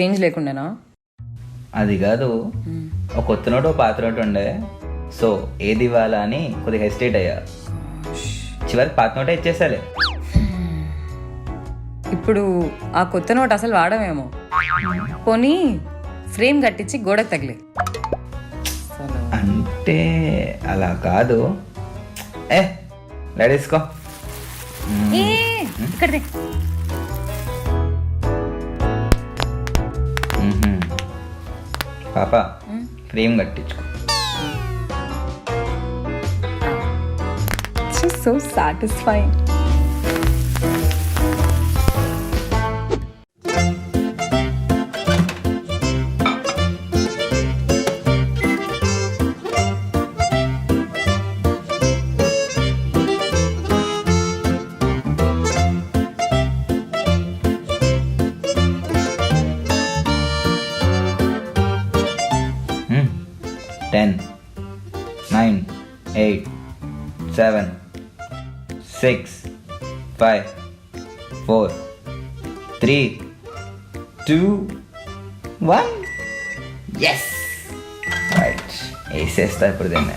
Change లేకుండానా? అది కాదు. ఒక కొత్త నోటు పాత నోటు ఉండే. సో ఏది ఇవ్వాలా అని కొద్దిగా హెసిటేట్ అయ్యా. చివరికి పాత నోటే ఇచ్చేసాలే. ఇప్పుడు ఆ కొత్త నోట్ అసలు వాడమేమో. పోనీ ఫ్రేమ్ కట్టించి గోడకు తగిలే. అంటే అలా కాదు. ఏ లడేసుకో ఏ, పాప frame కట్టించుకో. So satisfying ten nine eight seven six five four three two one yes right వేసేస్తా ఇప్పుడు దీన్ని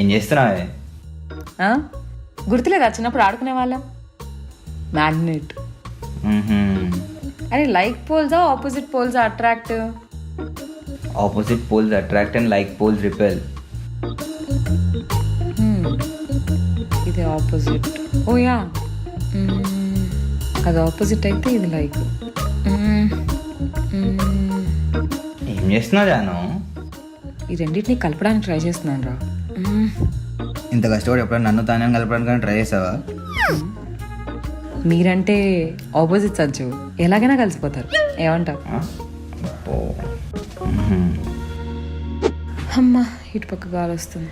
ఏం చేస్తున్నావే? గుర్తులేదా? చిన్నప్పుడు ఆడుకునే వాళ్ళం? మ్యాగ్నెట్ మ్మ్హ్మ్. అరే లైక్ పోల్సా opposite పోల్సా attract opposite poles attract and like poles repel. ఇది ఆపోజిట్ ఓ యా అది ఆపోజిట్ అయితే ఇది లైక్ ఏం చేస్తున్నావు జాను? ఈ రెండింటిని కలపడానికి ట్రై చేస్తున్నాను రా ఇంత కష్టపడి ఎప్పుడైనా నన్ను తానే కలపడానికి ట్రై చేసావా? మీరంటే ఆపోజిట్ సజ్జు. ఎలాగైనా కలిసిపోతారు. ఏమంటావు. మ్మ్హ్మ్. అమ్మా ఇటు పక్క గాలి వస్తుంది.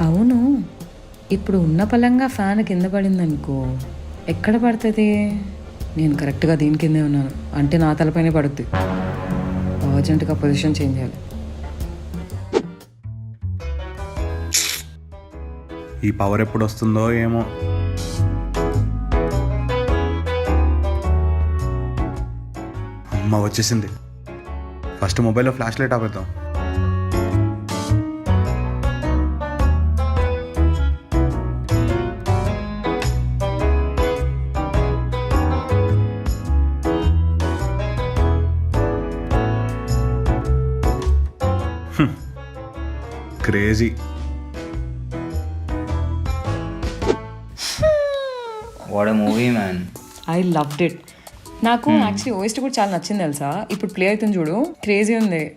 అవును. ఇప్పుడు ఉన్న పలంగా ఫ్యాన్ కింద పడింది అనుకో ఎక్కడ పడుతుంది? నేను కరెక్ట్గా దీని కిందే ఉన్నాను. అంటే నా తలపైనే పడుద్ది. అర్జెంటుగా పొజిషన్ చేంజ్ చేయాలి. ఈ పవర్ ఎప్పుడు వస్తుందో ఏమో. అమ్మ వచ్చేసింది. ఫస్ట్ మొబైల్లో ఫ్లాష్ లైట్ ఆపేద్దాం crazy what movie man I loved it నాకు యాక్చువల్లీ ఓఎస్ట్ కూడా చాలా నచ్చింది తెలుసా? ఇప్పుడు ప్లే అవుతుంది చూడు. క్రేజీ ఉంది.